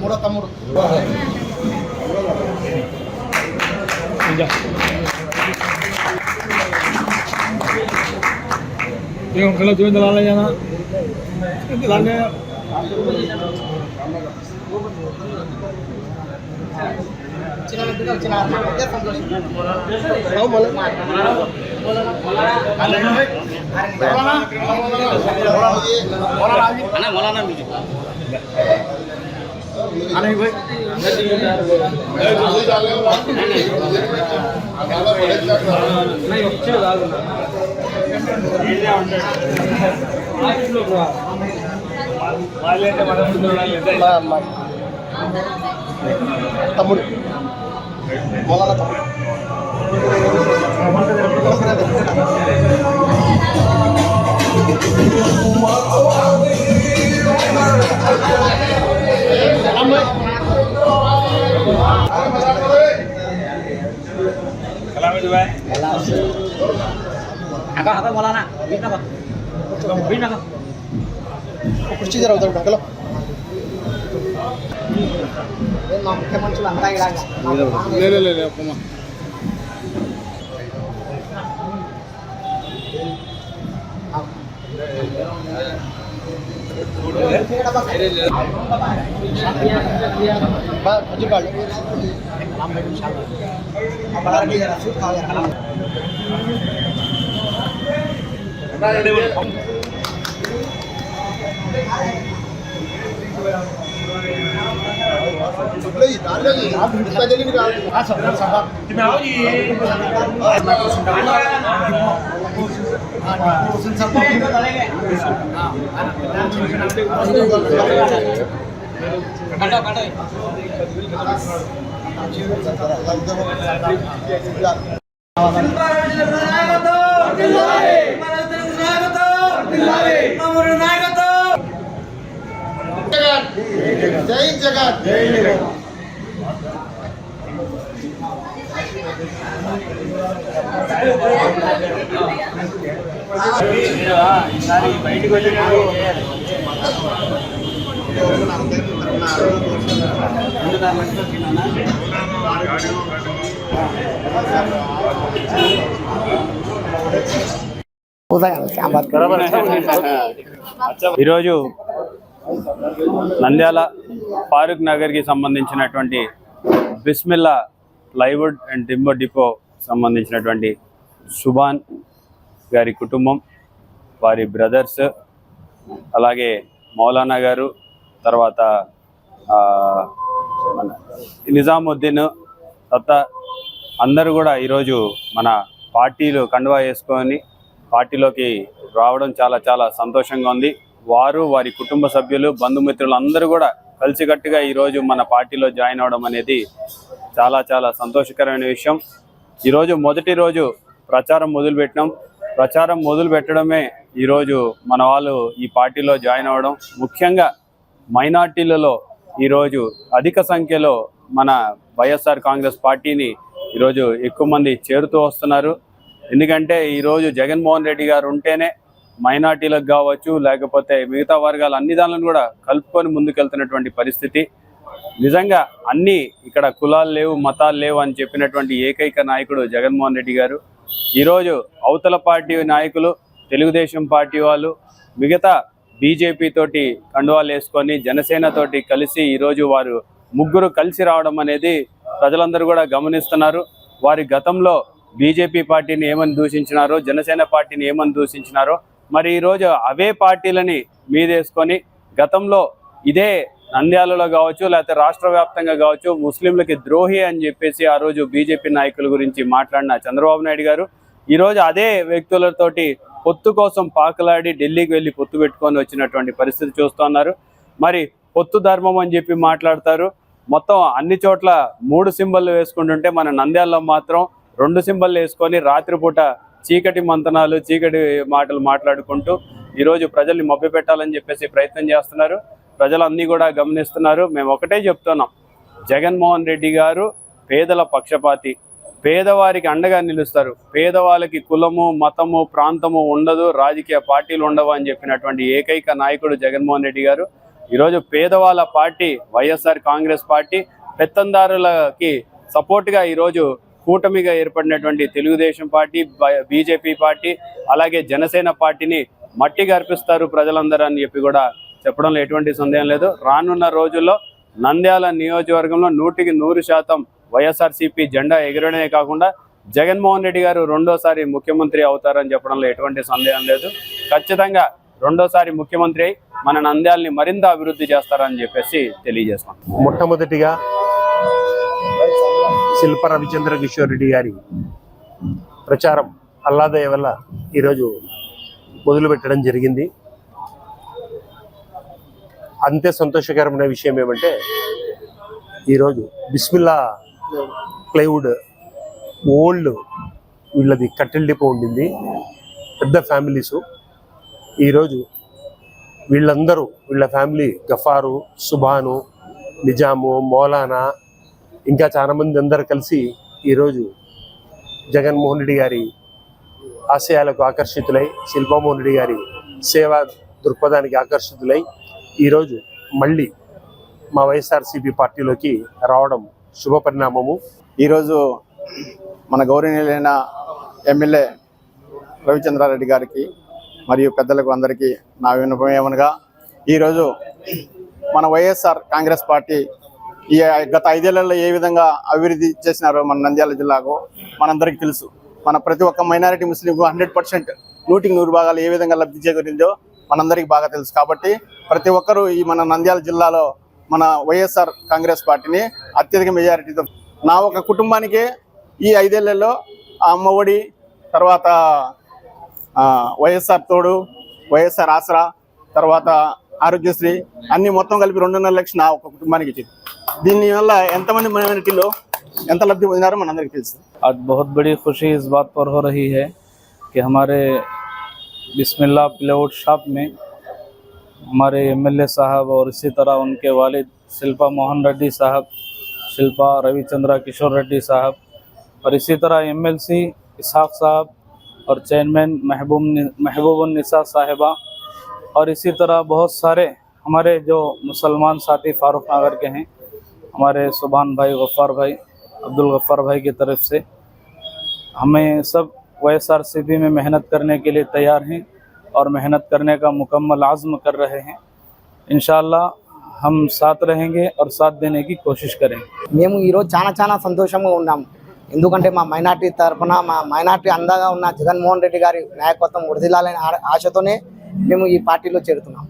మూడో తమ్ముడు Yung kalau tuh dalalnya na. Dalalnya చిన్న బిడ్డలు చిన్న అదే సంతోషం అన్న మొలానా మీకు తమ్ముడు మొలన తమ్ముడు అక్క అక్క మొలానా వీటినా వీటినా కుర్చీ జరుగుతాడు డబ్బులు మా ముఖ్యమంత్రులు అంతా ఇలాగా le le le le como. మంచి కాళ్ళు బడారకి సూట్ కావాలి జై జగన్. జై జగన్. ఈసారి బయటకు వచ్చినప్పుడు ఈరోజు నంద్యాల ఫారూక్ నగర్కి సంబంధించినటువంటి Bismillah plywood and timber depot సంబంధించినటువంటి సుభాన్ గారి కుటుంబం వారి బ్రదర్స్ అలాగే మౌలానా గారు తర్వాత నిజాముద్దీన్ తర్వాత అందరూ కూడా ఈరోజు మన పార్టీలు కండువా వేసుకొని పార్టీలోకి రావడం చాలా చాలా సంతోషంగా ఉంది. వారు వారి కుటుంబ సభ్యులు బంధుమిత్రులు అందరూ కూడా కలిసికట్టుగా ఈరోజు మన పార్టీలో జాయిన్ అవడం అనేది చాలా చాలా సంతోషకరమైన విషయం. ఈరోజు మొదటి రోజు ప్రచారం మొదలుపెట్టినాం. ప్రచారం మొదలు పెట్టడమే ఈరోజు మన వాళ్ళు ఈ పార్టీలో జాయిన్ అవ్వడం ముఖ్యంగా మైనార్టీలలో ఈరోజు అధిక సంఖ్యలో మన వైఎస్ఆర్ కాంగ్రెస్ పార్టీని ఈరోజు ఎక్కువ మంది చేరుతూ వస్తున్నారు. ఎందుకంటే ఈరోజు జగన్మోహన్ రెడ్డి గారు ఉంటేనే మైనార్టీలకు కావచ్చు లేకపోతే మిగతా వర్గాలు అన్ని దానిలను కూడా కలుపుకొని ముందుకెళ్తున్నటువంటి పరిస్థితి. నిజంగా అన్ని ఇక్కడ కులాలు లేవు మతాలు లేవు అని చెప్పినటువంటి ఏకైక నాయకుడు జగన్మోహన్ రెడ్డి గారు. ఈరోజు అవతల పార్టీ నాయకులు తెలుగుదేశం పార్టీ వాళ్ళు మిగతా బీజేపీ తోటి కండువాలు వేసుకొని జనసేనతోటి కలిసి ఈరోజు వారు ముగ్గురు కలిసి రావడం అనేది ప్రజలందరూ కూడా గమనిస్తున్నారు. వారి గతంలో బీజేపీ పార్టీని ఏమని దూషించినారో జనసేన పార్టీని ఏమని దూషించినారో మరి ఈరోజు అవే పార్టీలని మీదేసుకొని గతంలో ఇదే నంద్యాలలో కావచ్చు లేకపోతే రాష్ట్ర వ్యాప్తంగా కావచ్చు ముస్లింలకి ద్రోహి అని చెప్పేసి ఆ రోజు బీజేపీ నాయకుల గురించి మాట్లాడిన చంద్రబాబు నాయుడు గారు ఈరోజు అదే వ్యక్తులతోటి పొత్తు కోసం పాకలాడి ఢిల్లీకి వెళ్ళి పొత్తు పెట్టుకొని వచ్చినటువంటి పరిస్థితి చూస్తున్నారు మరి పొత్తు ధర్మం అని చెప్పి మాట్లాడతారు. మొత్తం అన్ని చోట్ల మూడు సింబల్ వేసుకుంటుంటే మన నంద్యాలలో మాత్రం రెండు సింబల్ వేసుకొని రాత్రిపూట చీకటి మంతనాలు చీకటి మాటలు మాట్లాడుకుంటూ ఈరోజు ప్రజల్ని మభ్యపెట్టాలని చెప్పేసి ప్రయత్నం చేస్తున్నారు. ప్రజలన్నీ కూడా గమనిస్తున్నారు. మేము ఒకటే చెప్తున్నాం. జగన్మోహన్ రెడ్డి గారు పేదల పక్షపాతి. పేదవారికి అండగా నిలుస్తారు. పేదవాళ్ళకి కులము మతము ప్రాంతము ఉండదు రాజకీయ పార్టీలు ఉండవు అని చెప్పినటువంటి ఏకైక నాయకుడు జగన్మోహన్ రెడ్డి గారు. ఈరోజు పేదవాళ్ళ పార్టీ వైఎస్ఆర్ కాంగ్రెస్ పార్టీ పెత్తందారులకి సపోర్ట్గా ఈరోజు కూటమిగా ఏర్పడినటువంటి తెలుగుదేశం పార్టీ బీజేపీ పార్టీ అలాగే జనసేన పార్టీని మట్టి గర్పిస్తారు ప్రజలందరూ అని చెప్పి కూడా చెప్పడంలో ఎటువంటి సందేహం లేదు. రానున్న రోజుల్లో నంద్యాల నియోజకవర్గంలో నూటికి నూరు శాతం వైఎస్ఆర్సీపీ జెండా ఎగరడమే కాకుండా జగన్మోహన్ రెడ్డి గారు రెండోసారి ముఖ్యమంత్రి అవుతారని చెప్పడంలో ఎటువంటి సందేహం లేదు. ఖచ్చితంగా రెండోసారి ముఖ్యమంత్రి అయి మన నంద్యాలని మరింత అభివృద్ధి చేస్తారని చెప్పేసి తెలియజేస్తాం మొట్టమొదటిగా శిల్ప రవిచంద్ర కిషోర్ రెడ్డి గారి ప్రచారం అల్లాదయ్య వల్ల ఈరోజు మొదలుపెట్టడం జరిగింది. అంతే సంతోషకరమైన విషయం ఏమంటే ఈరోజు బిస్మిల్లా ప్లైవుడ్ ఓల్డ్ వీళ్ళది కట్టెల డిపో ఉండింది. పెద్ద ఫ్యామిలీసు. ఈరోజు వీళ్ళందరూ వీళ్ళ ఫ్యామిలీ గఫారు సుబాను నిజాము మౌలానా ఇంకా చాలా మంది అందరు కలిసి ఈరోజు జగన్మోహన్ రెడ్డి గారి ఆశయాలకు ఆకర్షితులై శిల్పామోహన్ రెడ్డి గారి సేవా దృక్పథానికి ఆకర్షితులై ఈరోజు మళ్ళీ మా వైఎస్ఆర్సీపీ పార్టీలోకి రావడం శుభ పరిణామము ఈరోజు మన గౌరవనీయులైన ఎమ్మెల్యే రవిచంద్రారెడ్డి గారికి మరియు పెద్దలకు అందరికీ నా వినపం ఏమనగా ఈరోజు మన వైఎస్ఆర్ కాంగ్రెస్ పార్టీ ఈ గత ఐదేళ్ళలో ఏ విధంగా అభివృద్ధి చేసినారో మన నంద్యాల జిల్లాకు మనందరికీ తెలుసు. మన ప్రతి ఒక్క మైనారిటీ ముస్లిం హండ్రెడ్ పర్సెంట్ నూటికి నూరు భాగాలు ఏ విధంగా లబ్ధి చేకూరిందో మనందరికీ బాగా తెలుసు. కాబట్టి ప్రతి ఒక్కరూ ఈ మన నంద్యాల జిల్లాలో మన వైఎస్ఆర్ కాంగ్రెస్ పార్టీని అత్యధిక మెజారిటీతో నా ఒక కుటుంబానికి ఈ ఐదేళ్ళలో ఆ అమ్మఒడి తర్వాత వైఎస్ఆర్ తోడు వైఎస్ఆర్ ఆసరా తర్వాత ఆరోగ్యశ్రీ అన్ని మొత్తం కలిపి రెండున్నర లక్షలు నా ఒక కుటుంబానికి ఇచ్చింది దీనివల్ల ఎంతమంది మైనారిటీలో ఎంత లబ్ధి పొందినారో మనందరికీ తెలుసు आज बहुत बड़ी खुशी इस बात पर हो रही है कि हमारे बिस्मिल्लाह प्लेआउट शॉप में हमारे एमएलए साहब और इसी तरह उनके वालिद शिल्पा मोहन रेड्डी साहब शिल्पा रविचंद्रा किशोर रेड्डी साहब और इसी तरह एमएलसी इसहाक साहब और चेयरमैन महबूब महबूबुन निसा साहिबा और इसी तरह बहुत सारे हमारे जो मुसलमान साथी फारूक नगर के हैं हमारे सुभान भाई गफ्फार भाई अब्दुल गफ्फार भाई की तरफ से हमें सब वाई में मेहनत करने के लिए तैयार हैं और मेहनत करने का मुकम्मल आज़म कर रहे हैं इन हम साथ रहेंगे और साथ देने की कोशिश करेंगे మేము ఈరోజు చాలా చాలా సంతోషంగా ఉన్నాం ఎందుకంటే మా మైనార్టీ తరఫున మా మైనార్టీ అందాగా ఉన్న జగన్మోహన్ రెడ్డి గారి నాయకత్వం వృద్ధిలాలనే ఆశతోనే మేము ఈ పార్టీలో చేరుతున్నాం.